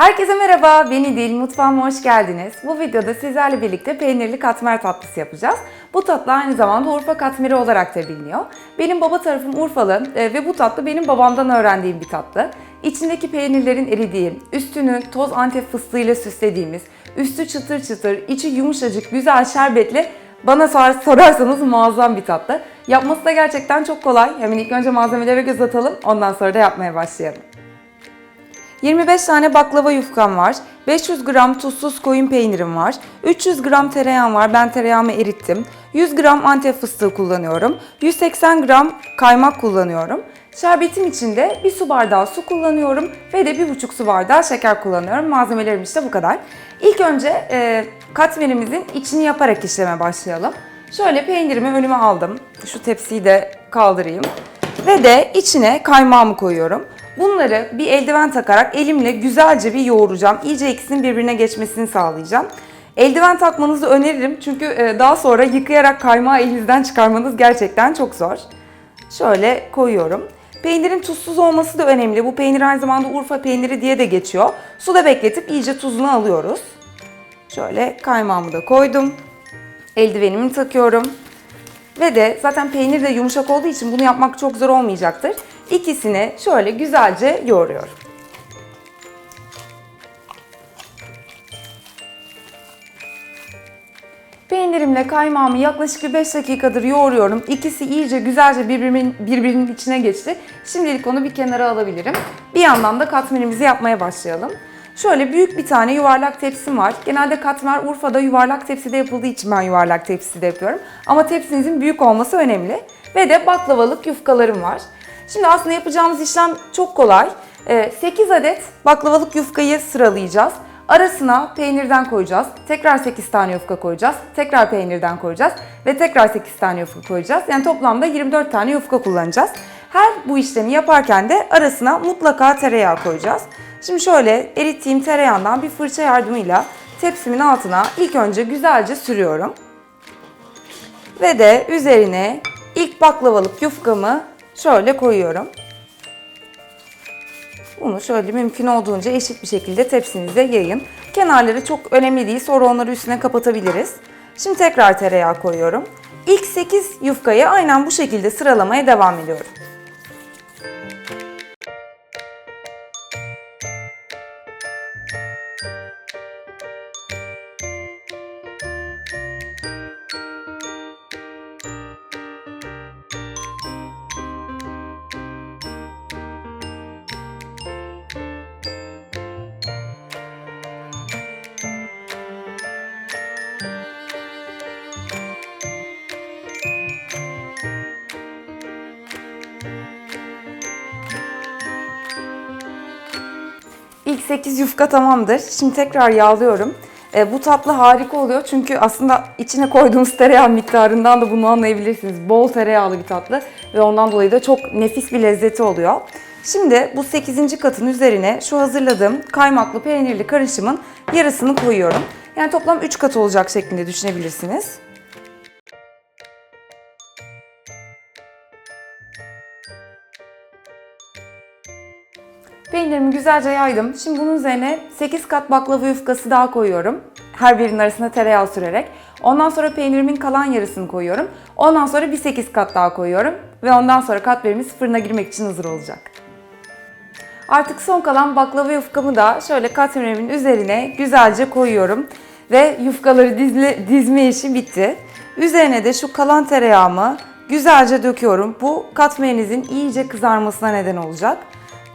Herkese merhaba, ben İdil. Mutfağıma hoş geldiniz. Bu videoda sizlerle birlikte peynirli katmer tatlısı yapacağız. Bu tatlı aynı zamanda Urfa katmeri olarak da biliniyor. Benim baba tarafım Urfalı e, ve bu tatlı benim babamdan öğrendiğim bir tatlı. İçindeki peynirlerin eridiği, üstünü toz antep fıstığıyla süslediğimiz, üstü çıtır çıtır, içi yumuşacık, güzel şerbetli bana sor- sorarsanız muazzam bir tatlı. Yapması da gerçekten çok kolay. Hemen ilk önce malzemelere göz atalım, ondan sonra da yapmaya başlayalım. 25 tane baklava yufkam var. 500 gram tuzsuz koyun peynirim var. 300 gram tereyağım var. Ben tereyağımı erittim. 100 gram antep fıstığı kullanıyorum. 180 gram kaymak kullanıyorum. Şerbetim için de bir su bardağı su kullanıyorum ve de bir buçuk su bardağı şeker kullanıyorum. Malzemelerim işte bu kadar. İlk önce e, katmerimizin içini yaparak işleme başlayalım. Şöyle peynirimi önüme aldım. Şu tepsiyi de kaldırayım. Ve de içine kaymağımı koyuyorum. Bunları bir eldiven takarak elimle güzelce bir yoğuracağım. İyice ikisinin birbirine geçmesini sağlayacağım. Eldiven takmanızı öneririm çünkü e, daha sonra yıkayarak kaymağı elinizden çıkarmanız gerçekten çok zor. Şöyle koyuyorum. Peynirin tuzsuz olması da önemli. Bu peynir aynı zamanda Urfa peyniri diye de geçiyor. Suda bekletip iyice tuzunu alıyoruz. Şöyle kaymağımı da koydum. Eldivenimi takıyorum. Ve de zaten peynir de yumuşak olduğu için bunu yapmak çok zor olmayacaktır. İkisini şöyle güzelce yoğuruyorum. Peynirimle kaymağımı yaklaşık bir 5 dakikadır yoğuruyorum. İkisi iyice güzelce birbirinin, birbirinin içine geçti. Şimdilik onu bir kenara alabilirim. Bir yandan da katmerimizi yapmaya başlayalım. Şöyle büyük bir tane yuvarlak tepsim var. Genelde katmer Urfa'da yuvarlak tepside yapıldığı için ben yuvarlak tepside yapıyorum. Ama tepsinizin büyük olması önemli. Ve de baklavalık yufkalarım var. Şimdi aslında yapacağımız işlem çok kolay. Ee, 8 adet baklavalık yufkayı sıralayacağız. Arasına peynirden koyacağız. Tekrar 8 tane yufka koyacağız. Tekrar peynirden koyacağız. Ve tekrar 8 tane yufka koyacağız. Yani toplamda 24 tane yufka kullanacağız. Her bu işlemi yaparken de arasına mutlaka tereyağı koyacağız. Şimdi şöyle erittiğim tereyağından bir fırça yardımıyla tepsimin altına ilk önce güzelce sürüyorum. Ve de üzerine ilk baklavalık yufkamı şöyle koyuyorum. Bunu şöyle mümkün olduğunca eşit bir şekilde tepsinize yayın. Kenarları çok önemli değil. Sonra onları üstüne kapatabiliriz. Şimdi tekrar tereyağı koyuyorum. İlk 8 yufkayı aynen bu şekilde sıralamaya devam ediyorum. İlk 8 yufka tamamdır. Şimdi tekrar yağlıyorum. E, bu tatlı harika oluyor çünkü aslında içine koyduğumuz tereyağı miktarından da bunu anlayabilirsiniz. Bol tereyağlı bir tatlı ve ondan dolayı da çok nefis bir lezzeti oluyor. Şimdi bu 8. katın üzerine şu hazırladığım kaymaklı peynirli karışımın yarısını koyuyorum. Yani toplam 3 kat olacak şeklinde düşünebilirsiniz. Peynirimi güzelce yaydım. Şimdi bunun üzerine 8 kat baklava yufkası daha koyuyorum. Her birinin arasına tereyağı sürerek. Ondan sonra peynirimin kalan yarısını koyuyorum. Ondan sonra bir 8 kat daha koyuyorum. Ve ondan sonra katmerimiz fırına girmek için hazır olacak. Artık son kalan baklava yufkamı da şöyle katmerimin üzerine güzelce koyuyorum. Ve yufkaları dizle, dizme işi bitti. Üzerine de şu kalan tereyağımı güzelce döküyorum. Bu katmerinizin iyice kızarmasına neden olacak.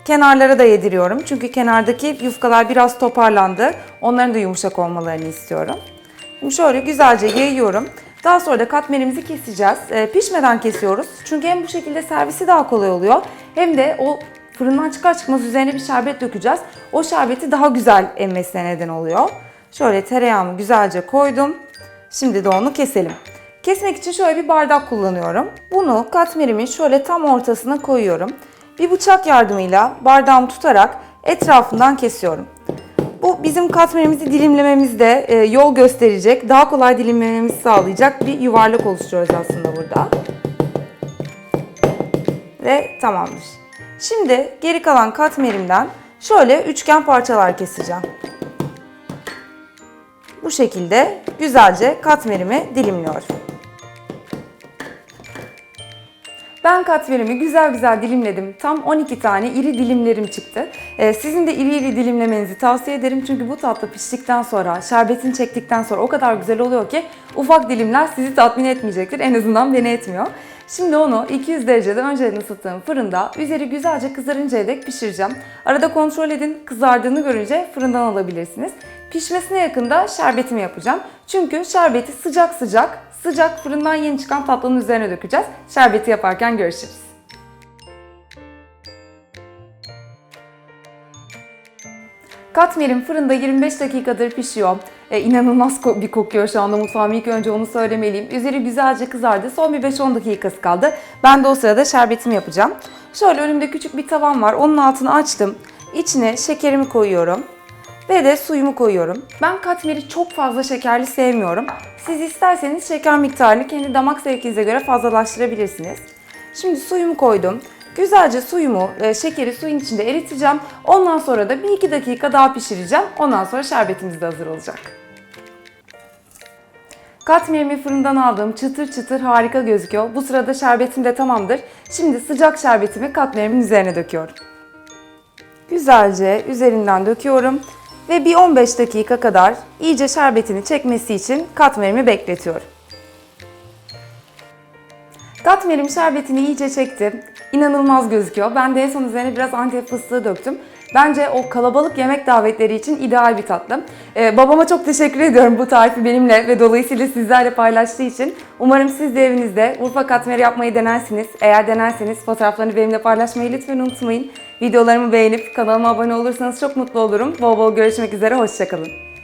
Kenarlara da yediriyorum. Çünkü kenardaki yufkalar biraz toparlandı. Onların da yumuşak olmalarını istiyorum. Şimdi şöyle güzelce yayıyorum. Daha sonra da katmerimizi keseceğiz. Ee, pişmeden kesiyoruz. Çünkü hem bu şekilde servisi daha kolay oluyor. Hem de o fırından çıkar çıkmaz üzerine bir şerbet dökeceğiz. O şerbeti daha güzel emmesine neden oluyor. Şöyle tereyağımı güzelce koydum. Şimdi de onu keselim. Kesmek için şöyle bir bardak kullanıyorum. Bunu katmerimin şöyle tam ortasına koyuyorum. Bir bıçak yardımıyla bardağımı tutarak etrafından kesiyorum. Bu bizim katmerimizi dilimlememizde e, yol gösterecek, daha kolay dilimlememizi sağlayacak bir yuvarlak oluşturuyoruz aslında burada. Ve tamamdır. Şimdi geri kalan katmerimden şöyle üçgen parçalar keseceğim. Bu şekilde güzelce katmerimi dilimliyorum. Ben katmerimi güzel güzel dilimledim. Tam 12 tane iri dilimlerim çıktı. Ee, sizin de iri iri dilimlemenizi tavsiye ederim. Çünkü bu tatlı piştikten sonra, şerbetini çektikten sonra o kadar güzel oluyor ki ufak dilimler sizi tatmin etmeyecektir. En azından beni etmiyor. Şimdi onu 200 derecede önceden ısıttığım fırında üzeri güzelce kızarıncaya dek pişireceğim. Arada kontrol edin kızardığını görünce fırından alabilirsiniz. Pişmesine yakında şerbetimi yapacağım. Çünkü şerbeti sıcak sıcak, sıcak fırından yeni çıkan tatlının üzerine dökeceğiz. Şerbeti yaparken görüşürüz. Katmerim fırında 25 dakikadır pişiyor. E, inanılmaz bir kokuyor şu anda mutfağım. İlk önce onu söylemeliyim. Üzeri güzelce kızardı. Son bir 5-10 dakikası kaldı. Ben de o sırada şerbetimi yapacağım. Şöyle önümde küçük bir tavam var. Onun altını açtım. İçine şekerimi koyuyorum. Ve de suyumu koyuyorum. Ben katmeri çok fazla şekerli sevmiyorum. Siz isterseniz şeker miktarını kendi damak zevkinize göre fazlalaştırabilirsiniz. Şimdi suyumu koydum. Güzelce suyumu, e, şekeri suyun içinde eriteceğim. Ondan sonra da 1-2 dakika daha pişireceğim. Ondan sonra şerbetimiz de hazır olacak. Katmerimi fırından aldım. Çıtır çıtır harika gözüküyor. Bu sırada şerbetim de tamamdır. Şimdi sıcak şerbetimi katmerimin üzerine döküyorum. Güzelce üzerinden döküyorum ve bir 15 dakika kadar iyice şerbetini çekmesi için katmerimi bekletiyorum. Katmerim şerbetini iyice çekti. İnanılmaz gözüküyor. Ben de en son üzerine biraz antep fıstığı döktüm. Bence o kalabalık yemek davetleri için ideal bir tatlı. Ee, babama çok teşekkür ediyorum bu tarifi benimle ve dolayısıyla sizlerle paylaştığı için. Umarım siz de evinizde Urfa katmeri yapmayı denersiniz. Eğer denerseniz fotoğraflarını benimle paylaşmayı lütfen unutmayın. Videolarımı beğenip kanalıma abone olursanız çok mutlu olurum. Bol bol görüşmek üzere, hoşçakalın.